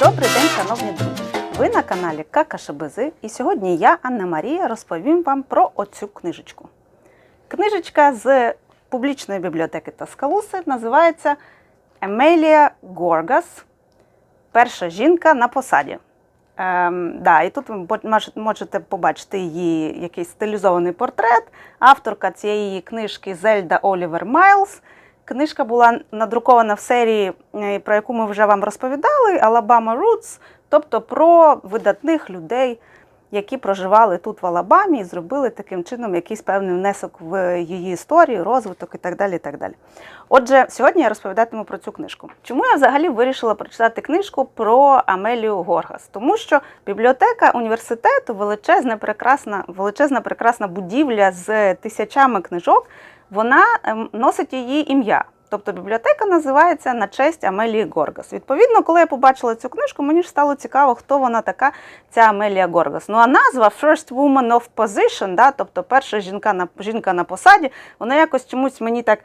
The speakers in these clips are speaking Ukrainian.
Добрий день, шановні друзі! Ви на каналі Какашебези і сьогодні я, Анна Марія, розповім вам про оцю книжечку. Книжечка з публічної бібліотеки Таскалуси називається Емелія Горгас Перша жінка на посаді. Ем, да, і тут ви можете побачити її якийсь стилізований портрет. Авторка цієї книжки Зельда Олівер Майлз. Книжка була надрукована в серії, е, про яку ми вже вам розповідали, Alabama Roots, тобто про видатних людей, які проживали тут в Алабамі і зробили таким чином якийсь певний внесок в її історію, розвиток і так далі. І так далі. Отже, сьогодні я розповідатиму про цю книжку. Чому я взагалі вирішила прочитати книжку про Амелію Горгас? Тому що бібліотека університету величезна, прекрасна, величезна, прекрасна будівля з тисячами книжок. Вона ем, носить її ім'я. Тобто бібліотека називається на честь Амелії Горгас. Відповідно, коли я побачила цю книжку, мені ж стало цікаво, хто вона така, ця Амелія Горгас. Ну а назва First Woman of Position, да, тобто перша жінка на жінка на посаді, вона якось чомусь мені так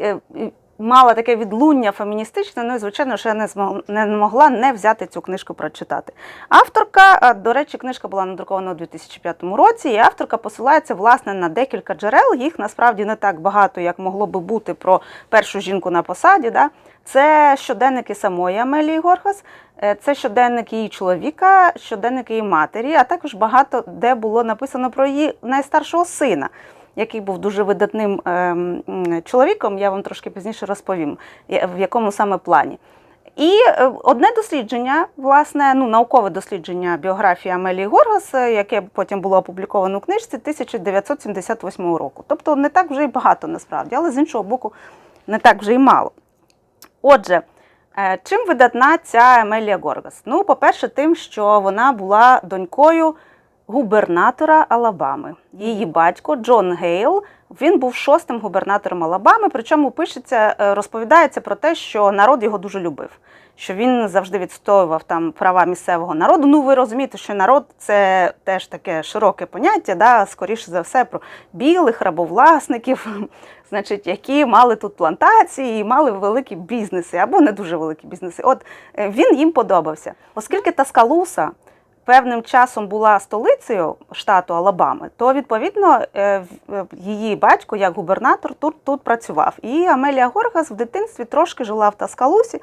е, е, мала таке відлуння феміністичне. Ну і звичайно, що я не змогла не могла не взяти цю книжку прочитати. Авторка, до речі, книжка була надрукована у 2005 році, і авторка посилається власне на декілька джерел. Їх насправді не так багато, як могло би бути про першу жінку на посаді. Да? Це щоденники самої Амелії Горгас, е, це щоденник її чоловіка, щоденник її матері, а також багато де було написано про її найстаршого сина. Який був дуже видатним ем, чоловіком, я вам трошки пізніше розповім, в якому саме плані. І е, одне дослідження, власне, ну, наукове дослідження біографії Амелії Горгас, е, яке потім було опубліковано у книжці 1978 року. Тобто не так вже й багато насправді, але з іншого боку, не так вже й мало. Отже, е, чим видатна ця Емелія Горгас? Ну, по-перше, тим, що вона була донькою губернатора Алабами. Її батько Джон Гейл. Він був шостим губернатором Алабами, причому пишеться, е, розповідається про те, що народ його дуже любив, що він завжди відстоював там права місцевого народу. Ну, ви розумієте, що народ це теж таке широке поняття, да, скоріше за все, про білих рабовласників, значить, які мали тут плантації і мали великі бізнеси або не дуже великі бізнеси. От е, він їм подобався, оскільки Таскалуса певним часом була столицею штату Алабами, то відповідно е, е, її батько, як губернатор, тут, тут працював. І Амелія Горгас в дитинстві трошки жила в Таскалусі.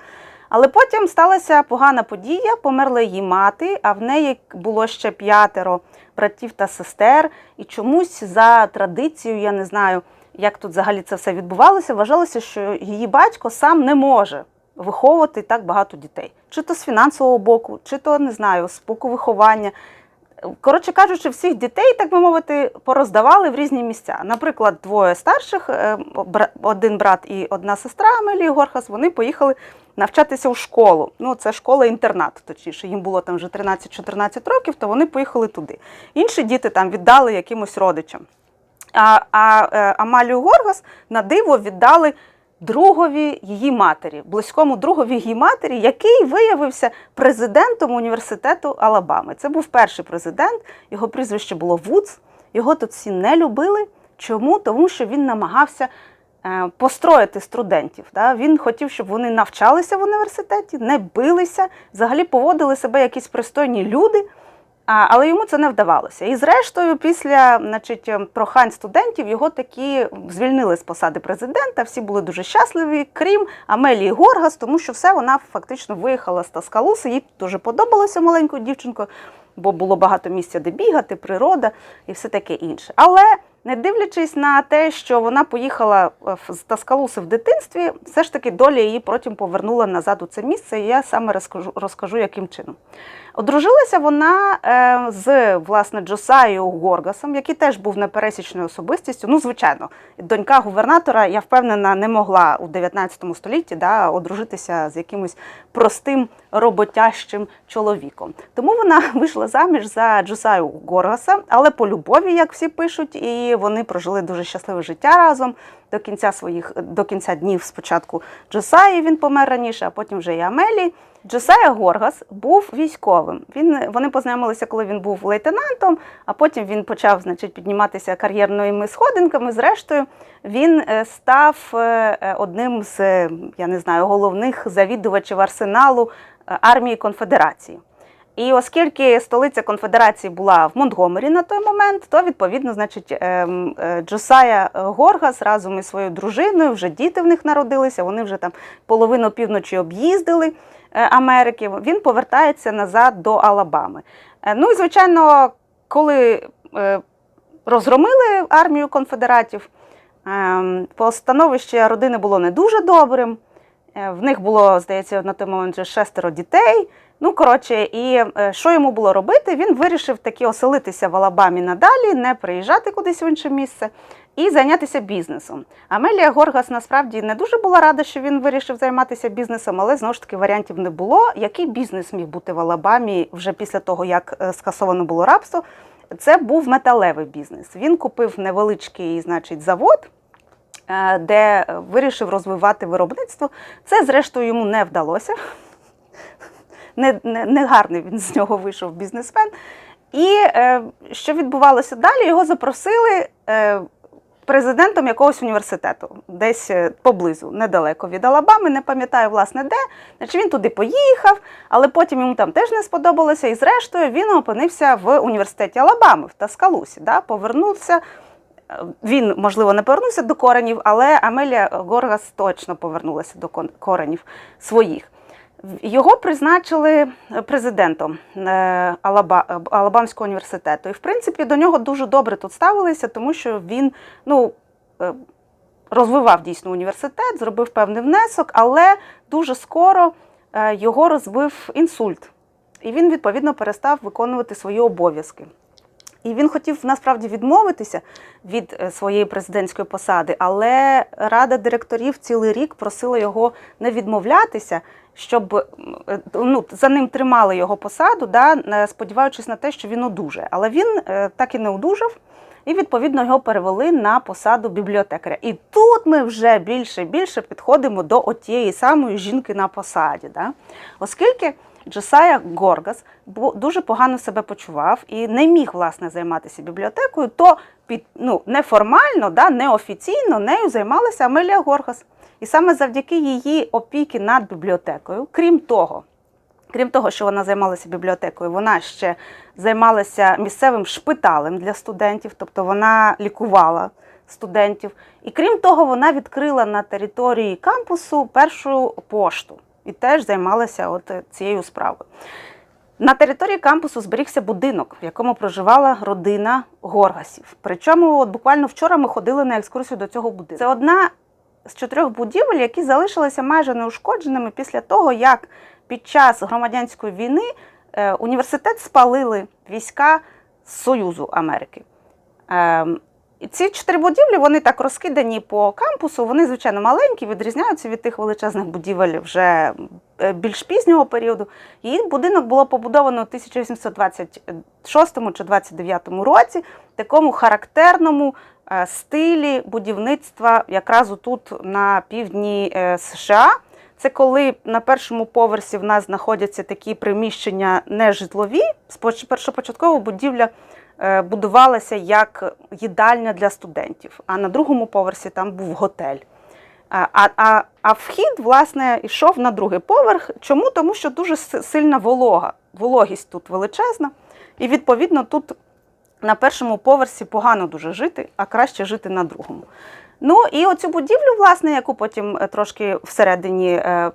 Але потім сталася погана подія, померла її мати, а в неї було ще п'ятеро братів та сестер. І чомусь за традицією, я не знаю, як тут взагалі це все відбувалося, вважалося, що її батько сам не може виховувати так багато дітей. Чи то з фінансового боку, чи то не знаю, з боку виховання. Коротше кажучи, всіх дітей, так би мовити, пороздавали в різні місця. Наприклад, двоє старших, е, один брат і одна сестра Амелії Горхас, вони поїхали навчатися у школу. Ну, це школа-інтернат, точніше, їм було там вже 13-14 років, то вони поїхали туди. Інші діти там віддали якимось родичам. А, а е, Амалію Горгас на диво віддали другові її матері, близькому другові її матері, який виявився президентом університету Алабами. Це був перший президент, його прізвище було Вудс. Його тут всі не любили. Чому? Тому що він намагався е, построїти студентів. Да? Він хотів, щоб вони навчалися в університеті, не билися, взагалі поводили себе якісь пристойні люди. Але йому це не вдавалося. І зрештою, після значить, ем, прохань студентів його таки звільнили з посади президента. Всі були дуже щасливі, крім Амелії Горгас, тому що все вона фактично виїхала з Таскалуси. Їй дуже подобалося маленькою дівчинкою, бо було багато місця, де бігати, природа і все таке інше. Але не дивлячись на те, що вона поїхала е, з Таскалуси в дитинстві, все ж таки доля її потім повернула назад у це місце, і я саме розкажу, розкажу яким чином. Одружилася вона е, з власне Джосаєю Горгасом, який теж був непересічною особистістю. Ну, звичайно, донька губернатора, я впевнена, не могла у 19 столітті да, одружитися з якимось простим роботящим чоловіком. Тому вона вийшла заміж за Джосаю Горгаса, але по любові, як всі пишуть, і вони прожили дуже щасливе життя разом. До кінця своїх до кінця днів спочатку Джосаї він помер раніше, а потім вже і Амелії. Джосая Горгас був військовим. Він вони познайомилися, коли він був лейтенантом, а потім він почав значить, підніматися кар'єрними сходинками. Зрештою, він е, став е, е, одним з я не знаю головних завідувачів арсеналу армії конфедерації. І оскільки столиця конфедерації була в Монтгомері на той момент, то відповідно, значить, ем, е, Джосая Горгас разом із своєю дружиною, вже діти в них народилися, вони вже там половину півночі об'їздили е, Америки. Він повертається назад до Алабами. Е, Ну і звичайно, коли розгромили армію конфедератів, ем, становище родини було не дуже добрим. В них було, здається, на той момент вже шестеро дітей. Ну, коротше, і е, що йому було робити? Він вирішив таки оселитися в Алабамі надалі, не приїжджати кудись в інше місце і зайнятися бізнесом. Амелія Горгас насправді не дуже була рада, що він вирішив займатися бізнесом, але знову ж таки варіантів не було. Який бізнес міг бути в Алабамі вже після того, як е, скасовано було рабство? Це був металевий бізнес. Він купив невеличкий, значить, завод. е, Де вирішив розвивати виробництво. Це, зрештою, йому не вдалося не, не, не гарний він з нього вийшов бізнесмен. І е, що відбувалося далі? Його запросили е, президентом якогось університету, десь е, поблизу, недалеко від Алабами, не пам'ятаю, власне, де. Значить, він туди поїхав, але потім йому там теж не сподобалося. І зрештою він опинився в університеті Алабами в Таскалусі. Да, повернувся. Е, Він, можливо, не повернувся до коренів, але Амелія Горгас точно повернулася до коренів своїх. Його призначили президентом е, е, Алабамського університету. І, в принципі, до нього дуже добре тут ставилися, тому що він ну, е, розвивав дійсно університет, зробив певний внесок, але дуже скоро е, його розбив інсульт. І він, відповідно, перестав виконувати свої обов'язки. І він хотів насправді відмовитися від е, своєї президентської посади, але рада директорів цілий рік просила його не відмовлятися, щоб е, ну, за ним тримали його посаду, да, сподіваючись на те, що він одужає. Але він е, так і не одужав, і відповідно його перевели на посаду бібліотекаря. І тут ми вже більше і більше підходимо до отієї самої жінки на посаді. Да? Оскільки Джосая Горгас дуже погано себе почував і не міг власне займатися бібліотекою, то під ну неформально, да, неофіційно нею займалася Амелія Горгас. І саме завдяки її опіки над бібліотекою, крім того, крім того, що вона займалася бібліотекою, вона ще займалася місцевим шпиталем для студентів, тобто вона лікувала студентів. І крім того, вона відкрила на території кампусу першу пошту і теж займалася от е, цією справою. На території кампусу зберігся будинок, в якому проживала родина Горгасів. Причому от буквально вчора ми ходили на екскурсію до цього будинку. Це одна з чотирьох будівель, які залишилися майже неушкодженими після того, як під час громадянської війни е, університет спалили війська Союзу Америки. І ці чотири будівлі вони так розкидані по кампусу. Вони, звичайно, маленькі, відрізняються від тих величезних будівель вже е, більш пізнього періоду. Її будинок було побудовано у 1826 чи 29 році, такому характерному е, стилі будівництва, якраз тут на півдні е, США. Це коли на першому поверсі в нас знаходяться такі приміщення нежитлові. Першопочатково будівля будувалася як їдальня для студентів, а на другому поверсі там був готель. А, а, а, а вхід, власне, йшов на другий поверх. Чому? Тому що дуже сильна волога. Вологість тут величезна. І відповідно тут на першому поверсі погано дуже жити, а краще жити на другому. Ну і оцю будівлю, власне, яку потім е, трошки всередині, е,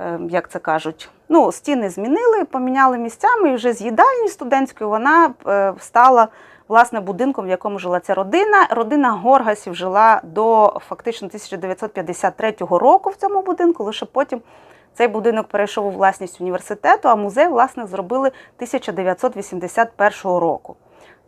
е, як це кажуть, ну, стіни змінили, поміняли місцями, і вже з їдальні студентської вона е, стала власне будинком, в якому жила ця родина. Родина Горгасів жила до фактично 1953 року в цьому будинку, лише потім. Цей будинок перейшов у власність університету, а музей, власне, зробили 1981 року.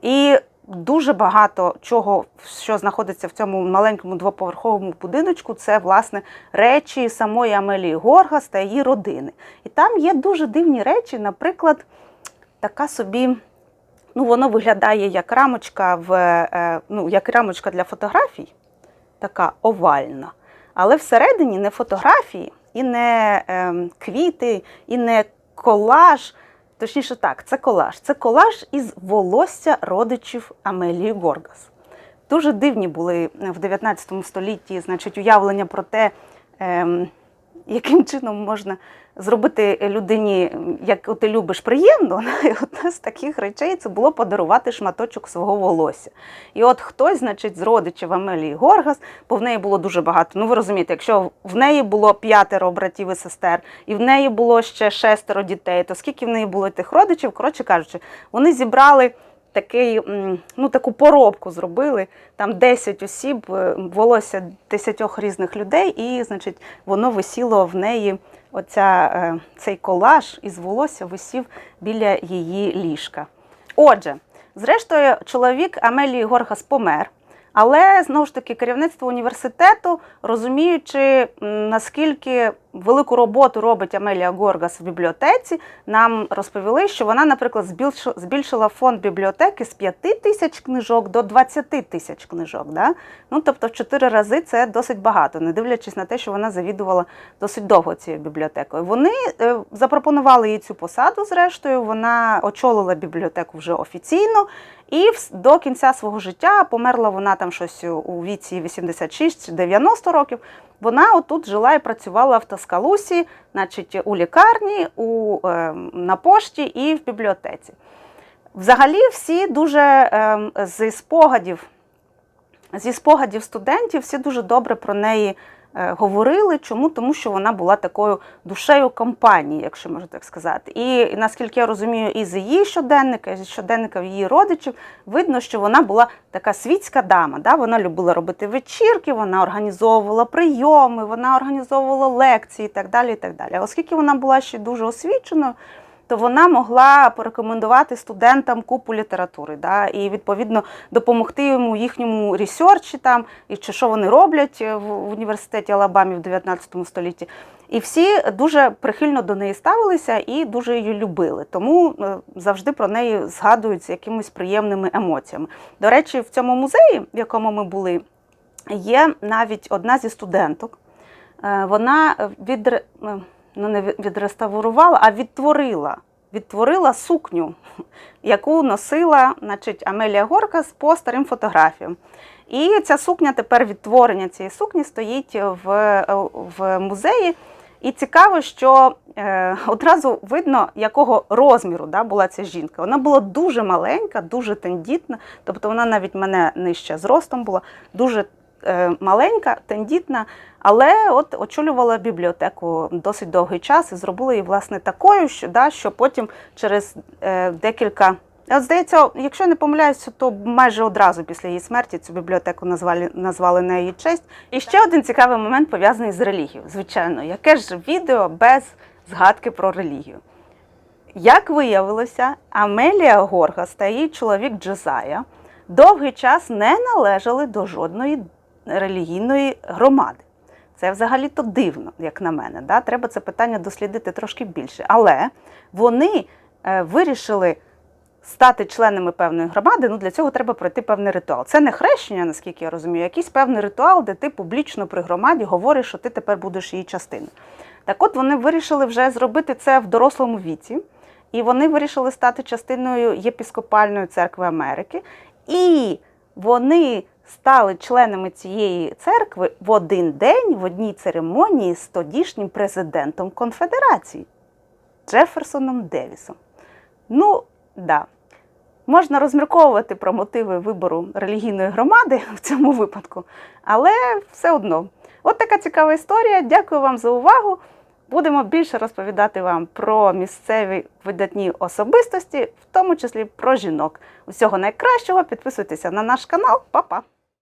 І дуже багато чого, що знаходиться в цьому маленькому двоповерховому будиночку, це власне речі самої Амелії Горгас та її родини. І там є дуже дивні речі, наприклад, така собі. Ну, воно виглядає як рамочка в е, ну, як рамочка для фотографій. така овальна. Але всередині не фотографії, і не ем, квіти, і не колаж. Точніше так, це колаж. Це колаж із волосся родичів Амелії Горгас. Дуже дивні були в 19 столітті значить, уявлення про те, ем, яким чином можна зробити людині, як ти любиш, приємно. Одна з таких речей це було подарувати шматочок свого волосся. І от хтось, значить, з родичів Амелії Горгас, бо в неї було дуже багато. Ну, ви розумієте, якщо в неї було п'ятеро братів і сестер, і в неї було ще шестеро дітей, то скільки в неї було тих родичів, коротше кажучи, вони зібрали такий, ну, таку поробку зробили. Там 10 осіб, е, волосся 10 різних людей, і, значить, воно висіло в неї. Оця, е, цей колаж із волосся висів біля її ліжка. Отже, зрештою, чоловік Амелії Горгас помер. Але знову ж таки керівництво університету, розуміючи, наскільки велику роботу робить Амелія Горгас в бібліотеці, нам розповіли, що вона, наприклад, збільшила фонд бібліотеки з 5 тисяч книжок до 20 тисяч книжок. Да? Ну, тобто в 4 рази це досить багато, не дивлячись на те, що вона завідувала досить довго цією бібліотекою. Вони е, запропонували їй цю посаду, зрештою, вона очолила бібліотеку вже офіційно. І до кінця свого життя померла вона там щось у- віці 86 чи 90 років. Вона отут жила і працювала в Таскалусі, значить, у лікарні, у, е, на пошті і в бібліотеці. Взагалі, всі дуже е, зі спогадів, зі спогадів студентів, всі дуже добре про неї говорили. Чому? Тому що вона була такою душею компанії, якщо можна так сказати. І наскільки я розумію, і з її щоденника, і з щоденника її родичів, видно, що вона була така світська дама. Да? Вона любила робити вечірки, вона організовувала прийоми, вона організовувала лекції і так далі. І так далі. Оскільки вона була ще дуже освіченою, то вона могла порекомендувати студентам купу літератури, да, і відповідно допомогти йому їхньому ресерчі там, і чи що вони роблять в в університеті Алабамі в 19 столітті. І всі дуже прихильно до неї ставилися і дуже її любили. Тому е, завжди про неї згадують з якимись приємними емоціями. До речі, в цьому музеї, в якому ми були, є навіть одна зі студенток. Е, Вона від, ну, не від- відреставрувала, а відтворила. Відтворила сукню, яку носила значить, Амелія Горкас по старим фотографіям. І ця сукня тепер відтворення цієї сукні стоїть в, в музеї. І цікаво, що е, одразу видно, якого розміру да, була ця жінка. Вона була дуже маленька, дуже тендітна, тобто вона навіть мене нижче зростом була, дуже маленька, тендітна, але от очолювала бібліотеку досить довгий час і зробила її власне такою, що, да, що потім через е, декілька. От, Здається, якщо я не помиляюся, то майже одразу після її смерті цю бібліотеку назвали, назвали на її честь. І ще один цікавий момент пов'язаний з релігією. Звичайно, яке ж відео без згадки про релігію. Як виявилося, Амелія Горгас та її чоловік Джозая довгий час не належали до жодної релігійної громади. Це взагалі-то дивно, як на мене. Да? Треба це питання дослідити трошки більше. Але вони е, вирішили стати членами певної громади. Ну для цього треба пройти певний ритуал. Це не хрещення, наскільки я розумію, якийсь певний ритуал, де ти публічно при громаді говориш, що ти тепер будеш її частиною. Так от вони вирішили вже зробити це в дорослому віці, і вони вирішили стати частиною єпіскопальної церкви Америки. І вони стали членами цієї церкви в один день в одній церемонії з тодішнім президентом конфедерації Джеферсоном Девісом. Ну, да. Можна розмірковувати про мотиви вибору релігійної громади в цьому випадку, але все одно. От така цікава історія. Дякую вам за увагу. Будемо більше розповідати вам про місцеві видатні особистості, в тому числі про жінок. Усього найкращого. Підписуйтеся на наш канал. Па-па!